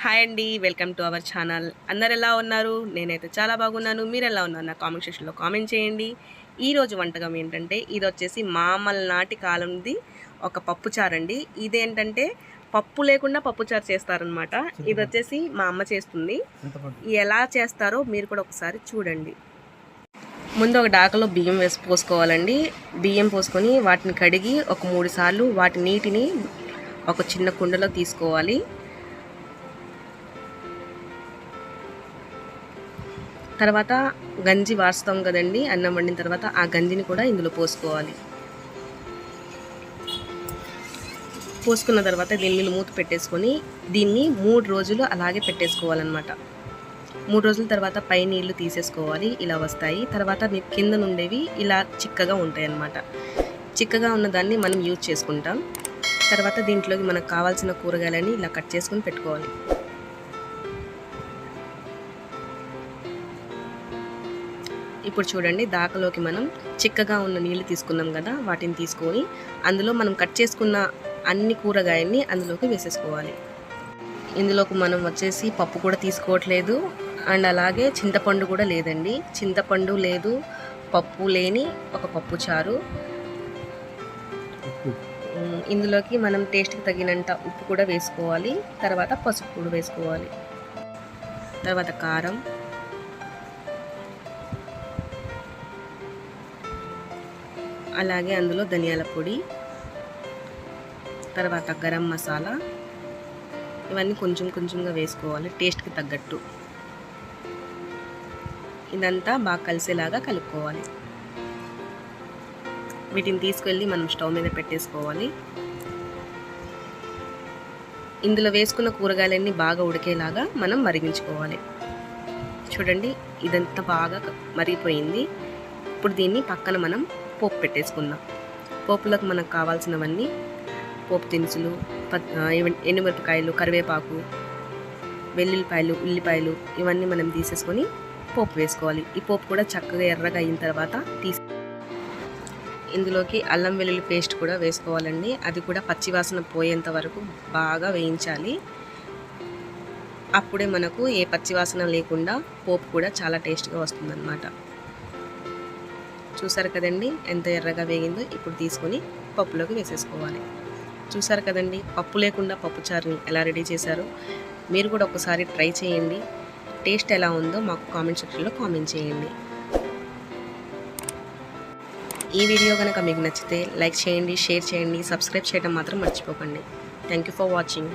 Hi అండి welcome to our channel. అందరు ఎలా ఉన్నారు? నేనైతే చాలా బాగున్నాను. మీరు ఎలా ఉన్నారు? నా కామెంట్ సెక్షన్లో కామెంట్ చేయండి. ఈ రోజు వంటకం ఏంటంటే ఇది వచ్చేసి మామల నాటి కాలంది ఒక పప్పుచారు అండి ఇదేంటంటే పప్పు లేకుండా పప్పుచారు చేస్తారనమాట ఇది వచ్చేసి మా అమ్మ చేస్తుంది. ఎలా చేస్తారో మీరు కూడా ఒకసారి చూడండి. ముందు ఒక డాకలో బియ్యం వేసి పోసుకోవాలండి. బియ్యం పోసుకొని వాటిని కడిగి ఒక మూడు సార్లు వాటి నీటిని ఒక చిన్న కుండలో తీసుకోవాలి. తర్వాత గంజి వాస్తాం కదండి అన్నం వండిన తర్వాత ఆ గంజిని కూడా ఇందులో పోసుకోవాలి. పోసుకున్న తర్వాత దీని మీద మూత పెట్టేసుకొని దీన్ని మూడు రోజులు అలాగే పెట్టేసుకోవాలన్నమాట. మూడు రోజుల తర్వాత పై నీళ్ళు తీసేసుకోవాలి ఇలా వస్తాయి. తర్వాత మీకు కింద నుండేవి ఇలా చిక్కగా ఉంటాయి అన్నమాట చిక్కగా ఉన్న దాన్ని మనం యూజ్ చేసుకుంటాం. తర్వాత దీంట్లోకి మనకు కావాల్సిన కూరగాయలని ఇలా కట్ చేసుకొని పెట్టుకోవాలి. ఇప్పుడు చూడండి దాకలోకి మనం చిక్కగా ఉన్న నీళ్ళు తీసుకున్నాం కదా వాటిని తీసుకొని అందులో మనం కట్ చేసుకున్న అన్ని కూరగాయల్ని అందులోకి వేసేసుకోవాలి. ఇందులోకి మనం వచ్చేసి పప్పు కూడా తీసుకోవట్లేదు. అండ్ అలాగే చింతపండు కూడా లేదండి. చింతపండు లేదు పప్పు లేని ఒక పప్పు చారు. ఇందులోకి మనం టేస్ట్కి తగినంత ఉప్పు కూడా వేసుకోవాలి. తర్వాత పసుపు కూడా వేసుకోవాలి. తర్వాత కారం. అలాగే అందులో ధనియాల పొడి తర్వాత గరం మసాలా ఇవన్నీ కొంచెం కొంచెంగా వేసుకోవాలి టేస్ట్కి తగ్గట్టు. ఇదంతా బాగా కలిసేలాగా కలుపుకోవాలి. వీటిని తీసుకెళ్ళి మనం స్టవ్ మీద పెట్టేసుకోవాలి. ఇందులో వేసుకున్న కూరగాయలన్నీ బాగా ఉడికేలాగా మనం మరిగించుకోవాలి. చూడండి ఇదంతా బాగా మరిగిపోయింది. ఇప్పుడు దీన్ని పక్కన మనం పోపు పెట్టేసుకుందాం. పోపులకు మనకు కావాల్సినవన్నీ పోపు దినుసులు ప- ఎండుమిరపకాయలు కరివేపాకు వెల్లుల్లిపాయలు ఉల్లిపాయలు ఇవన్నీ మనం తీసేసుకొని పోపు వేసుకోవాలి. ఈ పోపు కూడా చక్కగా ఎర్రగా అయిన తర్వాత తీసి ఇందులోకి అల్లం వెల్లుల్లి పేస్ట్ కూడా వేసుకోవాలండి. అది కూడా పచ్చివాసన పోయేంత వరకు బాగా వేయించాలి. అప్పుడే మనకు ఏ పచ్చివాసన లేకుండా పోపు కూడా చాలా టేస్ట్గా వస్తుందన్నమాట. చూసారు కదండి ఎంత ఎర్రగా వేగిందో ఇప్పుడు తీసుకొని పప్పులోకి వేసేసుకోవాలి. చూసారు కదండి పప్పు లేకుండా పప్పు చారుని ఎలా రెడీ చేశారో? మీరు కూడా ఒకసారి ట్రై చేయండి. టేస్ట్ ఎలా ఉందో మాకు కామెంట్ సెక్షన్లో కామెంట్ చేయండి. ఈ వీడియో కనుక మీకు నచ్చితే లైక్ చేయండి షేర్ చేయండి సబ్స్క్రైబ్ చేయడం మాత్రం మర్చిపోకండి. Thank you for watching.